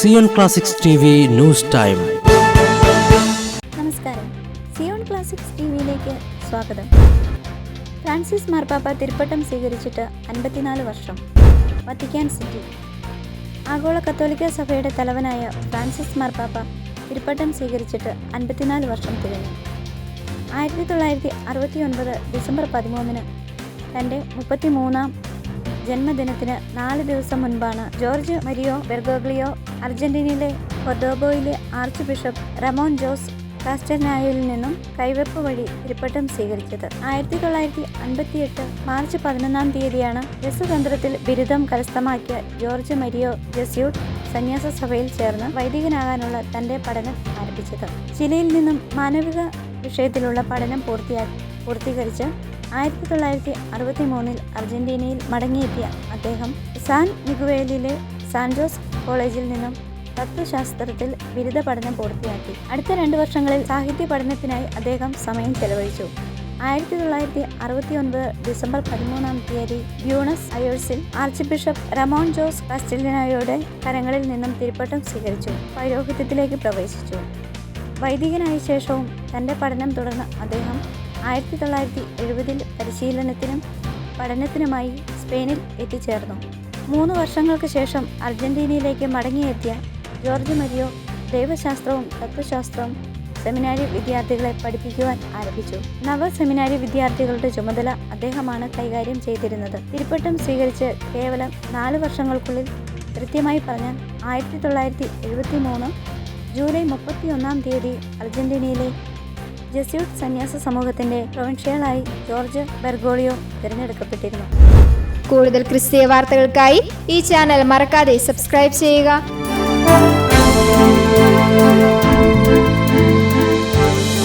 Zion classics T V news time നമസ്കാരം. Zion classics സ്വാഗതം. Francis മാർപ്പാപ്പ തിരുപ്പട്ടം സ്വീകരിച്ചിട്ട് അൻപത്തിനാല് വർഷം. Vatican city. ആഗോള കത്തോലിക്ക സഭയുടെ തലവനായ ഫ്രാൻസിസ് മാർപ്പാപ്പ തിരുപ്പട്ടം സ്വീകരിച്ചിട്ട് അൻപത്തിനാല് വർഷം തികഞ്ഞു. ആയിരത്തി തൊള്ളായിരത്തി അറുപത്തി ഒൻപത് ഡിസംബർ പതിമൂന്നിന് തന്റെ മുപ്പത്തിമൂന്നാം ജന്മദിനത്തിന് നാല് ദിവസം മുൻപാണ് ജോർജ് മരിയോ ബെർഗോഗ്ലിയോ അർജന്റീനയിലെ കൊർഡോബോയിലെ ആർച്ച് ബിഷപ്പ് റമോൻ ജോസ് കാസ്റ്റർനായിൽ നിന്നും കൈവെപ്പ് വഴി തിരുപ്പട്ടം സ്വീകരിച്ചത്. ആയിരത്തി തൊള്ളായിരത്തി അൻപത്തിയെട്ട് മാർച്ച് പതിനൊന്നാം തീയതിയാണ് രസതന്ത്രത്തിൽ ബിരുദം കരസ്ഥമാക്കിയ ജോർജ് മരിയോ ജസ്യൂട്ട് സന്യാസ സഭയിൽ ചേർന്ന് വൈദികനാകാനുള്ള തന്റെ പഠനം ആരംഭിച്ചത്. ചിലയിൽ നിന്നും മാനവിക വിഷയത്തിലുള്ള പഠനം പൂർത്തിയാക്കി പൂർത്തീകരിച്ച് ആയിരത്തി തൊള്ളായിരത്തി അറുപത്തി മൂന്നിൽ അർജന്റീനയിൽ മടങ്ങിയെത്തിയ അദ്ദേഹം സാൻ നിഗുവേലിലെ സാൻജോസ് കോളേജിൽ നിന്നും തത്വശാസ്ത്രത്തിൽ ബിരുദ പഠനം പൂർത്തിയാക്കി. അടുത്ത രണ്ട് വർഷങ്ങളിൽ സാഹിത്യ പഠനത്തിനായി അദ്ദേഹം സമയം ചെലവഴിച്ചു. ആയിരത്തി തൊള്ളായിരത്തി അറുപത്തി ഒൻപത് ഡിസംബർ പതിമൂന്നാം തീയതി ബ്യൂണസ് അയേഴ്സിൽ ആർച്ച് ബിഷപ്പ് റമോൺ ജോസ് കസ്റ്റലിനായോടെ കരങ്ങളിൽ നിന്നും തിരുപ്പട്ടം സ്വീകരിച്ചു. പൗരോഹിത്യത്തിലേക്ക് പ്രവേശിച്ചു. വൈദികനായ ശേഷവും തന്റെ പഠനം തുടർന്ന് അദ്ദേഹം ആയിരത്തി തൊള്ളായിരത്തി എഴുപതിൽ പരിശീലനത്തിനും പഠനത്തിനുമായി സ്പെയിനിൽ എത്തിച്ചേർന്നു. മൂന്ന് വർഷങ്ങൾക്ക് ശേഷം അർജന്റീനയിലേക്ക് മടങ്ങിയെത്തിയ ജോർജ് മരിയോ ദൈവശാസ്ത്രവും തത്വശാസ്ത്രവും സെമിനാരി വിദ്യാർത്ഥികളെ പഠിപ്പിക്കുവാൻ ആരംഭിച്ചു. നവ സെമിനാരി വിദ്യാർത്ഥികളുടെ ചുമതല അദ്ദേഹമാണ് കൈകാര്യം ചെയ്തിരുന്നത്. തിരുപ്പട്ടം സ്വീകരിച്ച് കേവലം നാല് വർഷങ്ങൾക്കുള്ളിൽ കൃത്യമായി പറഞ്ഞാൽ ആയിരത്തി തൊള്ളായിരത്തി എഴുപത്തി മൂന്ന് ജൂലൈ മുപ്പത്തി ഒന്നാം തീയതി അർജന്റീനയിലെ ജസ്യൂട്ട് സന്യാസ സമൂഹത്തിന്റെ പ്രൊവിൻഷ്യലായി ജോർജ് ബെർഗോളിയോ തിരഞ്ഞെടുക്കപ്പെട്ടിരുന്നു. കൂടുതൽ ക്രിസ്തീയ വാർത്തകൾക്കായി ഈ ചാനൽ മറക്കാതെ സബ്സ്ക്രൈബ് ചെയ്യുക.